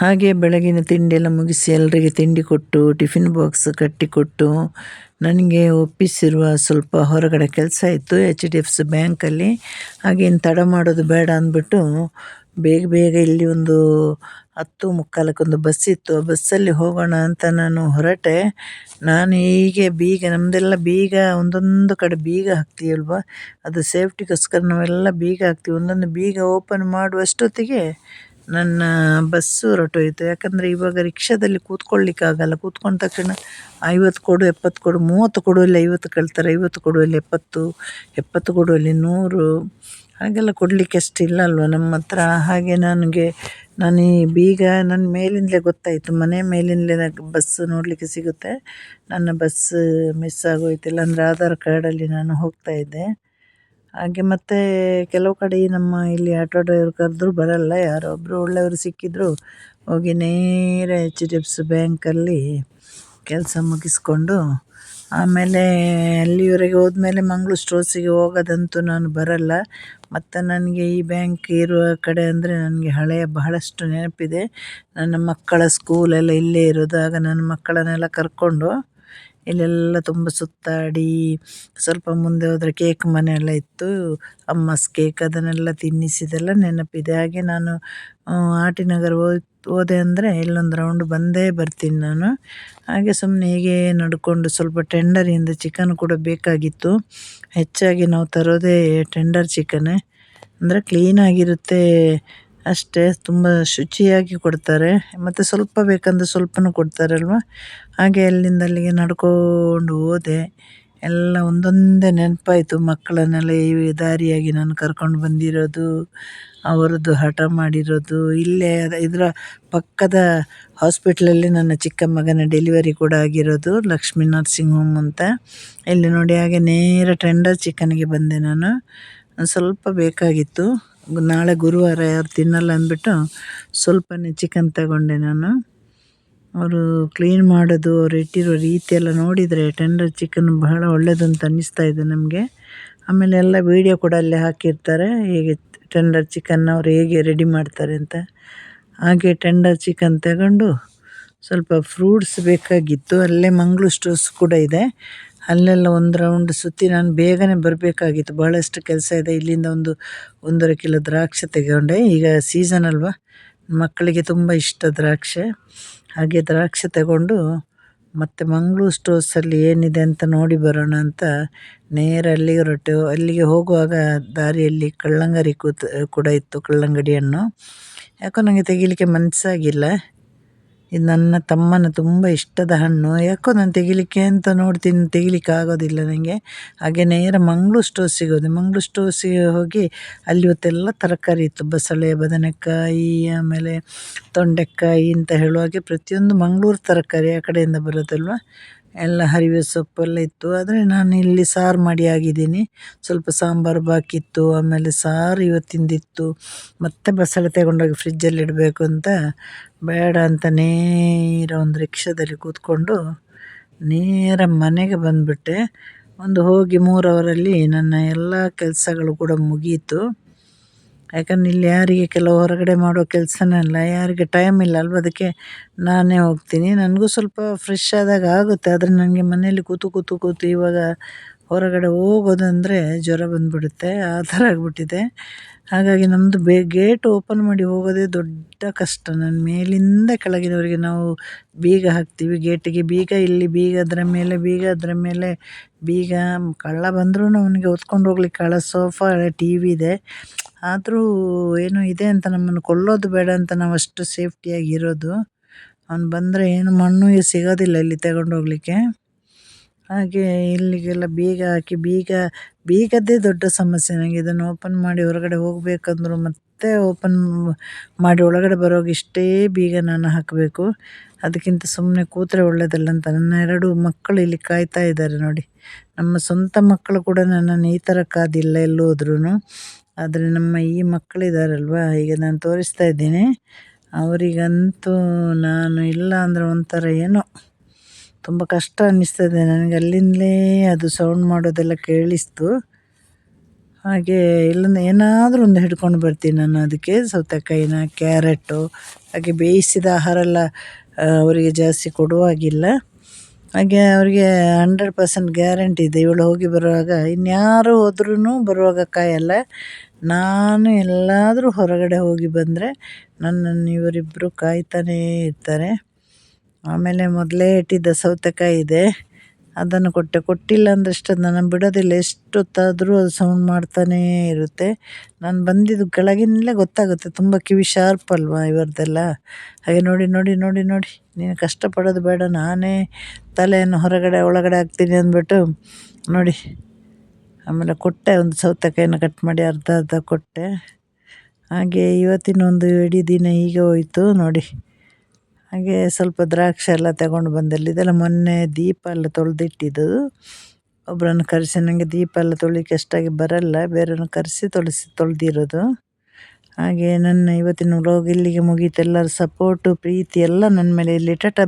ಹಾಗೆ ಬೆಳಗಿನ ತಿಂಡಿ ಎಲ್ಲ ಮುಗಿಸಿ ಎಲ್ಲರಿಗೆ ತಿಂಡಿ ಕೊಟ್ಟು, ಟಿಫಿನ್ ಬಾಕ್ಸ್ ಕಟ್ಟಿಕೊಟ್ಟು, ನನಗೆ ಒಪ್ಪಿಸಿರುವ ಸ್ವಲ್ಪ ಹೊರಗಡೆ ಕೆಲಸ ಇತ್ತು ಎಚ್ ಡಿ ಎಫ್ ಸಿ ಬ್ಯಾಂಕಲ್ಲಿ. ಹಾಗೇನು ತಡ ಮಾಡೋದು ಬೇಡ ಅಂದ್ಬಿಟ್ಟು ಬೇಗ ಬೇಗ ಇಲ್ಲಿ ಒಂದು ಹತ್ತು ಮುಕ್ಕಾಲಕ್ಕೊಂದು ಬಸ್ ಇತ್ತು. ಆ ಬಸ್ಸಲ್ಲಿ ಹೋಗೋಣ ಅಂತ ನಾನು ಹೊರಟೆ. ನಾನು ಹೀಗೆ ಬೀಗ ನಮ್ಮದೆಲ್ಲ ಬೀಗ, ಒಂದೊಂದು ಕಡೆ ಬೀಗ ಹಾಕ್ತೀವಲ್ವ ಅದು ಸೇಫ್ಟಿಗೋಸ್ಕರ ನಾವೆಲ್ಲ ಬೀಗ ಹಾಕ್ತೀವಿ. ಒಂದೊಂದು ಬೀಗ ಓಪನ್ ಮಾಡುವಷ್ಟೊತ್ತಿಗೆ ನನ್ನ ಬಸ್ಸು ಹೊರಟೋಯ್ತು ಯಾಕಂದರೆ ಇವಾಗ ರಿಕ್ಷಾದಲ್ಲಿ ಕೂತ್ಕೊಳ್ಳಿಕ್ಕಾಗಲ್ಲ ಕೂತ್ಕೊಂಡ ತಕ್ಷಣ ಐವತ್ತು ಕೊಡು, ಎಪ್ಪತ್ತು ಕೊಡು, ಮೂವತ್ತು ಕೊಡುವಲ್ಲಿ ಐವತ್ತು ಕೇಳ್ತಾರೆ. ಐವತ್ತು ಕೊಡುವಲ್ಲಿ ಎಪ್ಪತ್ತು ಎಪ್ಪತ್ತು ಕೊಡುವಲ್ಲಿ ನೂರು. ಹಾಗೆಲ್ಲ ಕೊಡಲಿಕ್ಕೆ ಅಷ್ಟಿಲ್ಲ ಅಲ್ವ ನಮ್ಮ ಹತ್ರ. ಹಾಗೆ ನನಗೆ, ನಾನು ಈ ಬೀಗ ನನ್ನ ಮೇಲಿಂದಲೇ ಗೊತ್ತಾಯಿತು. ಮನೆ ಮೇಲಿಂದಲೇ ಬಸ್ ನೋಡಲಿಕ್ಕೆ ಸಿಗುತ್ತೆ. ನನ್ನ ಬಸ್ ಮಿಸ್ ಆಗೋಯ್ತು ಇಲ್ಲಾಂದರೆ ಆಧಾರ್ ಕಾರ್ಡಲ್ಲಿ ನಾನು ಹೋಗ್ತಾಯಿದ್ದೆ ಹಾಗೆ ಮತ್ತು ಕೆಲವು ಕಡೆ ನಮ್ಮ ಇಲ್ಲಿ ಆಟೋ ಡ್ರೈವರ್ ಕರೆದ್ರು ಬರಲ್ಲ, ಯಾರೋ ಒಬ್ಬರು ಒಳ್ಳೆಯವರು ಸಿಕ್ಕಿದ್ರು, ಹೋಗಿ ನೇರ ಎಚ್ ಡಿ ಎಫ್ ಸಿ ಬ್ಯಾಂಕಲ್ಲಿ ಕೆಲಸ ಮುಗಿಸ್ಕೊಂಡು, ಆಮೇಲೆ ಅಲ್ಲಿವರೆಗೆ ಹೋದ್ಮೇಲೆ ಮಂಗ್ಳೂರು ಸ್ಟೋರ್ಸಿಗೆ ಹೋಗೋದಂತೂ ನಾನು ಬರಲ್ಲ. ಮತ್ತು ನನಗೆ ಈ ಬ್ಯಾಂಕ್ ಇರುವ ಕಡೆ ಅಂದರೆ ನನಗೆ ಹಳೆಯ ಬಹಳಷ್ಟು ನೆನಪಿದೆ. ನನ್ನ ಮಕ್ಕಳ ಸ್ಕೂಲೆಲ್ಲ ಇಲ್ಲೇ ಇರೋದು ಆಗ ನನ್ನ ಮಕ್ಕಳನ್ನೆಲ್ಲ ಕರ್ಕೊಂಡು ಇಲ್ಲೆಲ್ಲ ತುಂಬ ಸುತ್ತಾಡಿ ಸ್ವಲ್ಪ ಮುಂದೆ ಹೋದರೆ ಕೇಕ್ ಮನೆ ಎಲ್ಲ ಇತ್ತು. ಅಮ್ಮಸ್ ಕೇಕ್ ಅದನ್ನೆಲ್ಲ ತಿನ್ನಿಸಿದೆಲ್ಲ ನೆನಪಿದೆ. ಹಾಗೆ ನಾನು ಆಟಿನಗರ ನಗರ ಹೋದೆ ಅಂದರೆ ಇಲ್ಲೊಂದು ರೌಂಡ್ ಬಂದೇ ಬರ್ತೀನಿ ನಾನು. ಹಾಗೆ ಸುಮ್ಮನೆ ಹೀಗೆ ನಡ್ಕೊಂಡು ಸ್ವಲ್ಪ ಟೆಂಡರಿಂದ ಚಿಕನ್ ಕೂಡ ಬೇಕಾಗಿತ್ತು. ಹೆಚ್ಚಾಗಿ ನಾವು ತರೋದೇ ಟೆಂಡರ್ ಚಿಕನ್ನೇ ಅಂದರೆ ಕ್ಲೀನಾಗಿರುತ್ತೆ ಅಷ್ಟೇ, ತುಂಬ ಶುಚಿಯಾಗಿ ಕೊಡ್ತಾರೆ. ಮತ್ತು ಸ್ವಲ್ಪ ಬೇಕಂದ್ರೆ ಸ್ವಲ್ಪನೂ ಕೊಡ್ತಾರಲ್ವ? ಹಾಗೆ ಅಲ್ಲಿಂದ ಅಲ್ಲಿಗೆ ನಡ್ಕೊಂಡು ಹೋದೆ. ಎಲ್ಲ ಒಂದೊಂದೇ ನೆನಪಾಯಿತು. ಮಕ್ಕಳನ್ನೆಲ್ಲ ಈ ದಾರಿಯಾಗಿ ನಾನು ಕರ್ಕೊಂಡು ಬಂದಿರೋದು, ಅವರದ್ದು ಹಠ ಮಾಡಿರೋದು. ಇಲ್ಲೇ ಇದರ ಪಕ್ಕದ ಹಾಸ್ಪಿಟ್ಲಲ್ಲಿ ನನ್ನ ಚಿಕ್ಕ ಮಗನ ಡೆಲಿವರಿ ಕೂಡ ಆಗಿರೋದು ಲಕ್ಷ್ಮೀ ನರ್ಸಿಂಗ್ ಹೋಮ್ ಅಂತ. ಇಲ್ಲಿ ನೋಡಿ, ಹಾಗೆ ನೇರ ಟೆಂಡರ್ ಚಿಕನ್ಗೆ ಬಂದೆ ನಾನು. ಸ್ವಲ್ಪ ಬೇಕಾಗಿತ್ತು. ನಾಳೆ ಗುರುವಾರ ಯಾರು ತಿನ್ನಲ್ಲ ಅಂದ್ಬಿಟ್ಟು ಸ್ವಲ್ಪನೇ ಚಿಕನ್ ತಗೊಂಡೆ ನಾನು. ಅವರು ಕ್ಲೀನ್ ಮಾಡೋದು, ಅವ್ರು ಇಟ್ಟಿರೋ ರೀತಿ ಎಲ್ಲ ನೋಡಿದರೆ ಟೆಂಡರ್ ಚಿಕನ್ ಬಹಳ ಒಳ್ಳೆಯದು ಅಂತ ಅನ್ನಿಸ್ತಾ ಇದೆ ನಮಗೆ. ಆಮೇಲೆ ಎಲ್ಲ ವೀಡಿಯೋ ಕೂಡ ಅಲ್ಲೇ ಹಾಕಿರ್ತಾರೆ, ಹೇಗೆ ಟೆಂಡರ್ ಚಿಕನ್ ಅವ್ರು ಹೇಗೆ ರೆಡಿ ಮಾಡ್ತಾರೆ ಅಂತ. ಹಾಗೆ ಟೆಂಡರ್ ಚಿಕನ್ ತಗೊಂಡು ಸ್ವಲ್ಪ ಫ್ರೂಟ್ಸ್ ಬೇಕಾಗಿತ್ತು, ಅಲ್ಲೇ ಮಂಗ್ಳೂರು ಸ್ಟೋರ್ಸ್ ಕೂಡ ಇದೆ. ಅಲ್ಲೆಲ್ಲ ಒಂದು ರೌಂಡ್ ಸುತ್ತಿ ನಾನು ಬೇಗನೆ ಬರಬೇಕಾಗಿತ್ತು. ಬಹಳಷ್ಟು ಕೆಲಸ ಇದೆ. ಇಲ್ಲಿಂದ ಒಂದು ಒಂದೂವರೆ ಕಿಲೋ ದ್ರಾಕ್ಷಿ ತಗೊಂಡೆ ಈಗ ಸೀಸನ್ ಅಲ್ವಾ? ಮಕ್ಕಳಿಗೆ ತುಂಬ ಇಷ್ಟ ದ್ರಾಕ್ಷಿ. ಹಾಗೆ ದ್ರಾಕ್ಷಿ ತಗೊಂಡು ಮತ್ತು ಮಂಗ್ಳೂರು ಸ್ಟೋರ್ಸಲ್ಲಿ ಏನಿದೆ ಅಂತ ನೋಡಿ ಬರೋಣ ಅಂತ ನೇರ ಅಲ್ಲಿಗೆ ಹೊರಟೆವು ಅಲ್ಲಿಗೆ ಹೋಗುವಾಗ ದಾರಿಯಲ್ಲಿ ಕಳ್ಳಂಗರಿ ಕೂತ್, ಕೂಡ ಇತ್ತು ಹಣ್ಣು ಯಾಕೋ ನನಗೆ ತೆಗಿಲಿಕ್ಕೆ ಮನಸ್ಸಾಗಿಲ್ಲ ಇದು ನನ್ನ ತಮ್ಮನ ತುಂಬ ಇಷ್ಟದ ಹಣ್ಣು. ಯಾಕೋ ನಾನು ತೆಗಿಲಿಕ್ಕೆ ಅಂತ ನೋಡ್ತೀನಿ, ತೆಗಿಲಿಕ್ಕೆ ಆಗೋದಿಲ್ಲ ನನಗೆ. ಹಾಗೆ ನೇರ ಮಂಗ್ಳೂರು ಸ್ಟೋರ್ ಸಿಗೋದು. ಮಂಗ್ಳೂರು ಸ್ಟೋರ್ಸಿಗೆ ಹೋಗಿ ಅಲ್ಲಿ ಇವತ್ತೆಲ್ಲ ತರಕಾರಿ ಇತ್ತು. ಬಸಳೆ, ಬದನೆಕಾಯಿ, ಆಮೇಲೆ ತೊಂಡೆಕಾಯಿ ಅಂತ ಹೇಳುವಾಗೆ ಪ್ರತಿಯೊಂದು ಮಂಗಳೂರು ತರಕಾರಿ ಆ ಕಡೆಯಿಂದ ಬರೋದಲ್ವ ಎಲ್ಲ ಹರಿವೆ ಸೊಪ್ಪೆಲ್ಲ ಇತ್ತು. ಆದರೆ ನಾನು ಇಲ್ಲಿ ಸಾರು ಮಾಡಿ ಆಗಿದ್ದೀನಿ. ಸ್ವಲ್ಪ ಸಾಂಬಾರು ಬಾಕಿತ್ತು ಆಮೇಲೆ ಸಾರು ಇವತ್ತಿಂದಿತ್ತು. ಮತ್ತೆ ಬಸಳೆ ತಗೊಂಡೋಗಿ ಫ್ರಿಜ್ಜಲ್ಲಿ ಇಡಬೇಕು ಅಂತ ಬೇಡ ಅಂತ ನೇರ ಒಂದು ರಿಕ್ಷಾದಲ್ಲಿ ಕೂತ್ಕೊಂಡು ನೇರ ಮನೆಗೆ ಬಂದುಬಿಟ್ಟೆ. ಒಂದು ಹೋಗಿ ಮೂರು ಅವರಲ್ಲಿ ನನ್ನ ಎಲ್ಲ ಕೆಲಸಗಳು ಕೂಡ ಮುಗಿಯಿತು ಯಾಕಂದ್ರೆ ಇಲ್ಲಿ ಯಾರಿಗೆ ಕೆಲವು ಹೊರಗಡೆ ಮಾಡೋ ಕೆಲಸನೇ ಇಲ್ಲ ಯಾರಿಗೆ ಟೈಮ್ ಇಲ್ಲ ಅಲ್ವ? ಅದಕ್ಕೆ ನಾನೇ ಹೋಗ್ತೀನಿ. ನನಗೂ ಸ್ವಲ್ಪ ಫ್ರೆಶ್ ಆದಾಗ ಆಗುತ್ತೆ, ಆದರೆ ನನಗೆ ಮನೆಯಲ್ಲಿ ಕೂತು ಕೂತು ಕೂತು ಇವಾಗ ಹೊರಗಡೆ ಹೋಗೋದಂದರೆ ಜ್ವರ ಬಂದುಬಿಡುತ್ತೆ, ಆ ಥರ ಆಗಿಬಿಟ್ಟಿದೆ. ಹಾಗಾಗಿ ನಮ್ಮದು ಬೇ, ಗೇಟ್ ಓಪನ್ ಮಾಡಿ ಹೋಗೋದೇ ದೊಡ್ಡ ಕಷ್ಟ. ನನ್ನ ಮೇಲಿಂದ ಕೆಳಗಿನವರಿಗೆ ನಾವು ಬೀಗ ಹಾಕ್ತೀವಿ. ಗೇಟಿಗೆ ಬೀಗ, ಇಲ್ಲಿ ಬೀಗ, ಅದರ ಮೇಲೆ ಬೀಗ, ಅದರ ಮೇಲೆ ಬೀಗ. ಕಳ್ಳ ಬಂದರೂ ಅವನಿಗೆ ಹೊತ್ಕೊಂಡು ಹೋಗ್ಲಿಕ್ಕೆ ಕಳ್ಳ, ಸೋಫಾ ಟಿ ವಿ ಇದೆ. ಆದರೂ ಏನು ಇದೆ ಅಂತ ನಮ್ಮನ್ನು ಕೊಲ್ಲೋದು ಬೇಡ ಅಂತ ನಾವು ಅಷ್ಟು ಸೇಫ್ಟಿಯಾಗಿ ಇರೋದು. ಅವ್ನು ಬಂದರೆ ಏನು ಮಣ್ಣು ಸಿಗೋದಿಲ್ಲ ಇಲ್ಲಿ ತಗೊಂಡು ಹೋಗಲಿಕ್ಕೆ ಹಾಗೆ ಇಲ್ಲಿಗೆಲ್ಲ ಬೀಗ ಹಾಕಿ ಬೀಗ, ಬೀಗದ್ದೇ ದೊಡ್ಡ ಸಮಸ್ಯೆ ನನಗೆ ಇದನ್ನು ಓಪನ್ ಮಾಡಿ ಹೊರಗಡೆ ಹೋಗಬೇಕಂದ್ರೂ ಮತ್ತೆ ಓಪನ್ ಮಾಡಿ ಒಳಗಡೆ ಬರೋವಾಗ ಇಷ್ಟೇ ಬೀಗ ನಾನು ಹಾಕಬೇಕು. ಅದಕ್ಕಿಂತ ಸುಮ್ಮನೆ ಕೂತರೆ ಒಳ್ಳೆಯದಲ್ಲ ಅಂತ. ನನ್ನ ಎರಡು ಮಕ್ಕಳು ಇಲ್ಲಿ ಕಾಯ್ತಾ ಇದ್ದಾರೆ ನೋಡಿ. ನಮ್ಮ ಸ್ವಂತ ಮಕ್ಕಳು ಕೂಡ ನನ್ನನ್ನು ಈ ಥರ ಕಾದಿಲ್ಲ ಎಲ್ಲೋದ್ರೂ ಆದರೆ ನಮ್ಮ ಈ ಮಕ್ಕಳಿದ್ದಾರಲ್ವ ಈಗ ನಾನು ತೋರಿಸ್ತಾ ಇದ್ದೀನಿ. ಅವರಿಗಂತೂ ನಾನು ಇಲ್ಲ ಅಂದರೆ ಒಂಥರ ಏನೋ. ತುಂಬ ಕಷ್ಟ ಅನ್ನಿಸ್ತದೆ ನನಗೆ. ಅಲ್ಲಿಂದಲೇ ಅದು ಸೌಂಡ್ ಮಾಡೋದೆಲ್ಲ ಕೇಳಿಸ್ತು. ಹಾಗೆ ಇಲ್ಲಿಂದ ಏನಾದರೂ ಒಂದು ಹಿಡ್ಕೊಂಡು ಬರ್ತೀನಿ ನಾನು ಅದಕ್ಕೆ. ಸೌತೆಕಾಯಿನ, ಕ್ಯಾರೆಟು, ಹಾಗೆ ಬೇಯಿಸಿದ ಆಹಾರ ಎಲ್ಲ ಅವರಿಗೆ ಜಾಸ್ತಿ ಕೊಡುವಾಗಿಲ್ಲ. ಹಾಗೆ ಅವರಿಗೆ ಹಂಡ್ರೆಡ್ ಪರ್ಸೆಂಟ್ ಗ್ಯಾರಂಟಿ ಇದೆ. ಇವಳು ಹೋಗಿ ಬರುವಾಗ, ಇನ್ಯಾರು ಹೋದ್ರೂ ಬರುವಾಗ ಕಾಯಲ್ಲ. ನಾನು ಎಲ್ಲಾದರೂ ಹೊರಗಡೆ ಹೋಗಿ ಬಂದರೆ ನನ್ನನ್ನು ಇವರಿಬ್ಬರು ಕಾಯ್ತಾನೇ ಇರ್ತಾರೆ. ಆಮೇಲೆ ಮೊದಲೇ ಇಟ್ಟಿದ್ದ ಸೌತೆಕಾಯಿ ಇದೆ. ಅದನ್ನು ಕೊಟ್ಟೆ. ಕೊಟ್ಟಿಲ್ಲ ಅಂದರೆ ಅಷ್ಟು ನಾನು ಬಿಡೋದಿಲ್ಲ. ಎಷ್ಟೊತ್ತಾದರೂ ಅದು ಸೌಂಡ್ ಮಾಡ್ತಾನೇ ಇರುತ್ತೆ. ನಾನು ಬಂದಿದ್ದು ಕೆಳಗಿನಲ್ಲೇ ಗೊತ್ತಾಗುತ್ತೆ. ತುಂಬ ಕಿವಿ ಶಾರ್ಪ್ ಅಲ್ವಾ ಇವರದ್ದೆಲ್ಲ? ಹಾಗೆ ನೋಡಿ ನೋಡಿ ನೋಡಿ ನೋಡಿ. ನೀನು ಕಷ್ಟಪಡೋದು ಬೇಡ. ನಾನೇ ತಲೆಯನ್ನು ಹೊರಗಡೆ, ಒಳಗಡೆ ಹಾಕ್ತೀನಿ ಅಂದ್ಬಿಟ್ಟು ನೋಡಿ. ಆಮೇಲೆ ಕೊಟ್ಟೆ ಒಂದು ಸೌತೆಕಾಯಿನ ಕಟ್ ಮಾಡಿ, ಅರ್ಧ ಅರ್ಧ ಕೊಟ್ಟೆ. ಹಾಗೆ ಇವತ್ತಿನ ಒಂದು ಇಡೀ ದಿನ ಹೀಗೆ ಹೋಯಿತು. ನೋಡಿ. ಹಾಗೆ ಸ್ವಲ್ಪ ದ್ರಾಕ್ಷಿ ಎಲ್ಲ ತಗೊಂಡು ಬಂದಲ್ಲಿ ಇದೆಲ್ಲ ಮೊನ್ನೆ ದೀಪ ಎಲ್ಲ ತೊಳೆದಿಟ್ಟಿದ್ದು. ಒಬ್ಬರನ್ನು ಕರೆಸಿ ನನಗೆ ದೀಪ ಎಲ್ಲ ತೊಳಿಲಿಕ್ಕೆ ಅಷ್ಟಾಗಿ ಬರಲ್ಲ, ಬೇರೆಯವ್ರನ್ನ ಕರೆಸಿ ತೊಳೆಸಿ, ತೊಳೆದಿರೋದು. ಹಾಗೆ ನನ್ನ ಇವತ್ತಿನ ವ್ಲಾಗ್ ಇಲ್ಲಿಗೆ ಮುಗೀತು. ಎಲ್ಲರ ಸಪೋರ್ಟು ಪ್ರೀತಿ ಎಲ್ಲ ನನ್ನ ಮೇಲೆ ಇಲ್ಲಿ ಟಾಟಾ